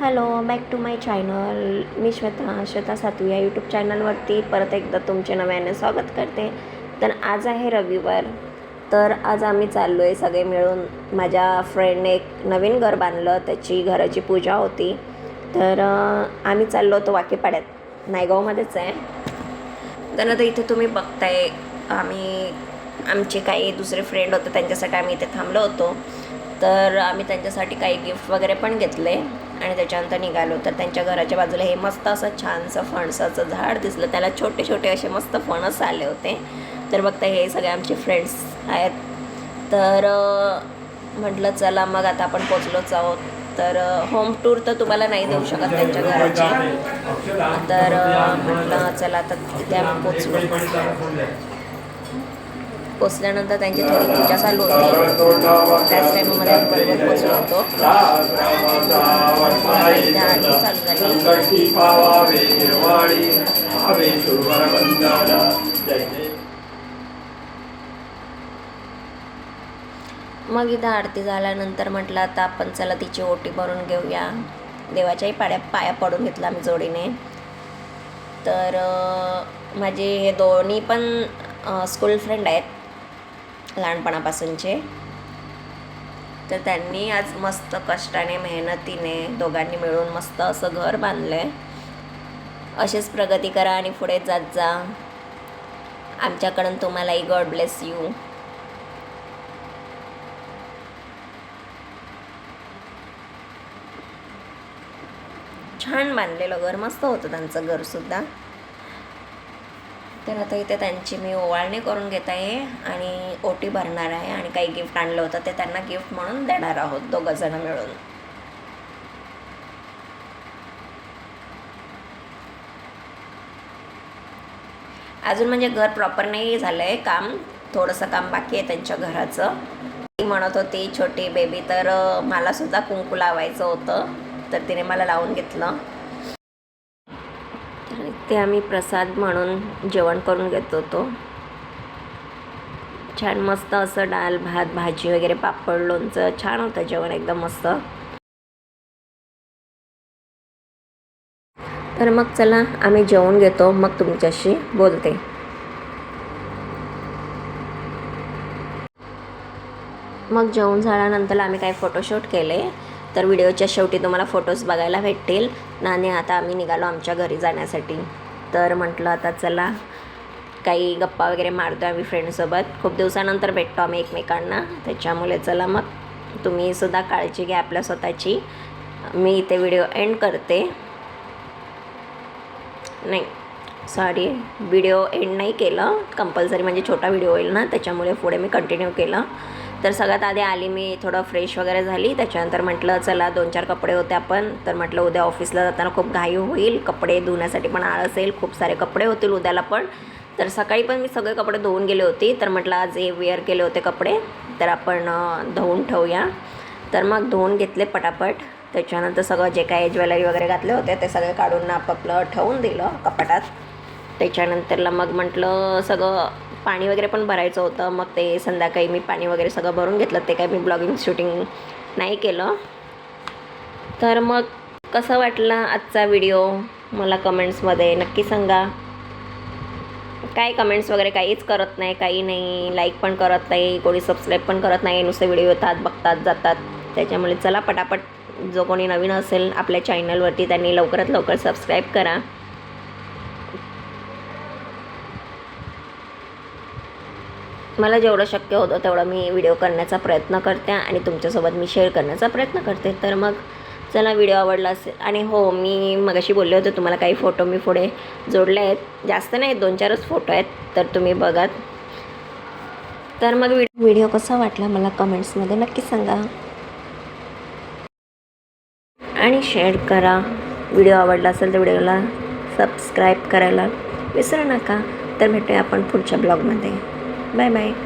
Hello back to my channel मी श्वेता श्वेता सातवी या YouTube चॅनलवरती परत एकदा तुमचे नव्याने स्वागत करते. तर आज आहे रविवार. तर आज आम्ही चाललो आहे सगळे मिळून. माझ्या फ्रेंडने एक नवीन घर बांधलं त्याची घराची पूजा होती. तर आम्ही चाललो होतो वाकेपाड्यात. नायगावमध्येच आहे. तर आता इथे तुम्ही बघताय आम्ही आमचे काही दुसरे फ्रेंड होते त्यांच्यासाठी आम्ही इथे थांबलो होतो. तर आम्ही त्यांच्यासाठी काही गिफ्ट वगैरे पण घेतले आणि त्याच्यानंतर निघालो. तर त्यांच्या घराच्या बाजूला हे मस्त असं छानसं फणसाचं झाड दिसलं. त्याला छोटे छोटे असे मस्त फणस आले होते. तर बघता हे सगळे आमचे फ्रेंड्स आहेत. तर म्हटलं चला मग आता आपण पोचलोच आहोत. तर होम टूर तर तुम्हाला नाही देऊ शकत त्यांच्या घराची. तर म्हटलं चला आता तिथे आम्ही पोचलो पोचल्यानंतर त्यांची थोडी पूजा चालू होती. त्याच टाईममध्ये आम्ही बरोबर पोचलो होतो. आरती चालू झाली. मग इथं आरती झाल्यानंतर म्हटलं आता आपण चला तिची ओटी भरून घेऊया. देवाच्याही पाड्या पाया पडून घेतला आम्ही जोडीने. तर माझे हे दोन्ही पण स्कूल फ्रेंड आहेत. लहानपणापासूनचे. तर त्यांनी आज मस्त कष्टाने मेहनतीने दोघांनी मिळून मस्त असं घर बांधलं आहे अशीच प्रगती करा आणि पुढे जात जा. आमच्याकडून तुम्हालाही गॉड ब्लेस यू छान बांधलेलं घर मस्त होतं त्यांचं घरसुद्धा. तर आता इथे त्यांची मी ओवाळणी करून घेत आहे आणि ओटी भरणार आहे आणि काही गिफ्ट आणलं होतं ते त्यांना गिफ्ट म्हणून देणार आहोत दोघं जण मिळून. अजून म्हणजे घर प्रॉपर नाही झालं आहे काम थोडंसं काम बाकी आहे त्यांच्या घराचं. ती म्हणत होती छोटी बेबी तर मला सुद्धा कुंकू लावायचं होतं तर तिने मला लावून घेतलं. ते आम्ही प्रसाद म्हणून जेवण करून घेत होतो. छान मस्त असं डाळ भात भाजी वगैरे पापड लोणचं छान होतं जेवण एकदम मस्त. तर मग चला आम्ही जेवून घेतो. मग तुमच्याशी बोलते. मग जेवण झाल्यानंतर आम्ही काही फोटोशूट केले. तर व्हिडिओच्या शेवटी तुम्हाला फोटोज बघायला भेटतील. नाणे आता आम्ही निघालो आमच्या घरी जाण्यासाठी. तर म्हटलं आता चला काही गप्पा वगैरे मारतो आम्ही फ्रेंडसोबत खूप दिवसानंतर भेटतो आम्ही एकमेकांना. त्याच्यामुळे चला मग तुम्ही सुद्धा काळजी घ्या आपल्या स्वतःची. मी इथे व्हिडिओ एंड करते. नाही सॉरी व्हिडिओ एंड नाही केलं. कंपल्सरी म्हणजे छोटा व्हिडिओ होईल ना त्याच्यामुळे पुढे मी कंटिन्यू केलं. तर सगळ्यात आधी आली मी थोडं फ्रेश वगैरे झाली. त्याच्यानंतर म्हटलं चला दोन चार कपडे होते आपण. तर म्हटलं उद्या ऑफिसला जाताना खूप घाई होईल. कपडे धुण्यासाठी पण आळस येईल. खूप सारे कपडे होतील उद्याला पण. तर सकाळी पण मी सगळे कपडे धुवून गेले होते. तर म्हटलं आज हे वेअर केले होते कपडे. तर आपण धुवून ठेवूया. तर मग धुवून घेतले पटापट. त्याच्यानंतर सगळं जे काही ज्वेलरी वगैरे घातले होते ते सगळे काढून आपापलं ठेवून दिलं कपाटात. त्याच्यानंतरला मग म्हटलं सगळं पाणी वगैरे पण भरायचं होतं. मग ते संध्याकाळी मी पाणी वगैरे सगळं भरून घेतलं. ते काय मी ब्लॉगिंग शूटिंग नाही केलं. तर मग कसं वाटलं आजचा व्हिडिओ? मला कमेंट्समध्ये नक्की सांगा. काय कमेंट्स वगैरे काहीच करत नाही काही नाही. लाईक पण करत नाही. कोणी सबस्क्राईब पण करत नाही. नुसते व्हिडिओ येतात बघतात जातात. त्याच्यामुळे चला पटापट. जो कोणी नवीन असेल आपल्या चॅनलवरती त्यांनी लवकरात लवकर सबस्क्राईब करा. मला जेवढं शक्य होतं तेवढं मी व्हिडिओ करण्याचा प्रयत्न करते आणि तुमच्यासोबत मी शेअर करण्याचा प्रयत्न करते. तर मग चला व्हिडिओ आवडला असेल आणि हो मी मगाशी बोलले होते तुम्हाला काही फोटो मी पुढे जोडले आहेत. जास्त नाही दोन चारच फोटो आहेत तर तुम्ही बघा तर मग व्हिडिओ व्हिडिओ कसा वाटला मला कमेंट्समध्ये नक्की सांगा. आणि शेअर करा. व्हिडिओ आवडला असेल तर व्हिडिओला सबस्क्राईब करायला विसरू नका. तर भेटूया आपण पुढच्या ब्लॉगमध्ये 妹妹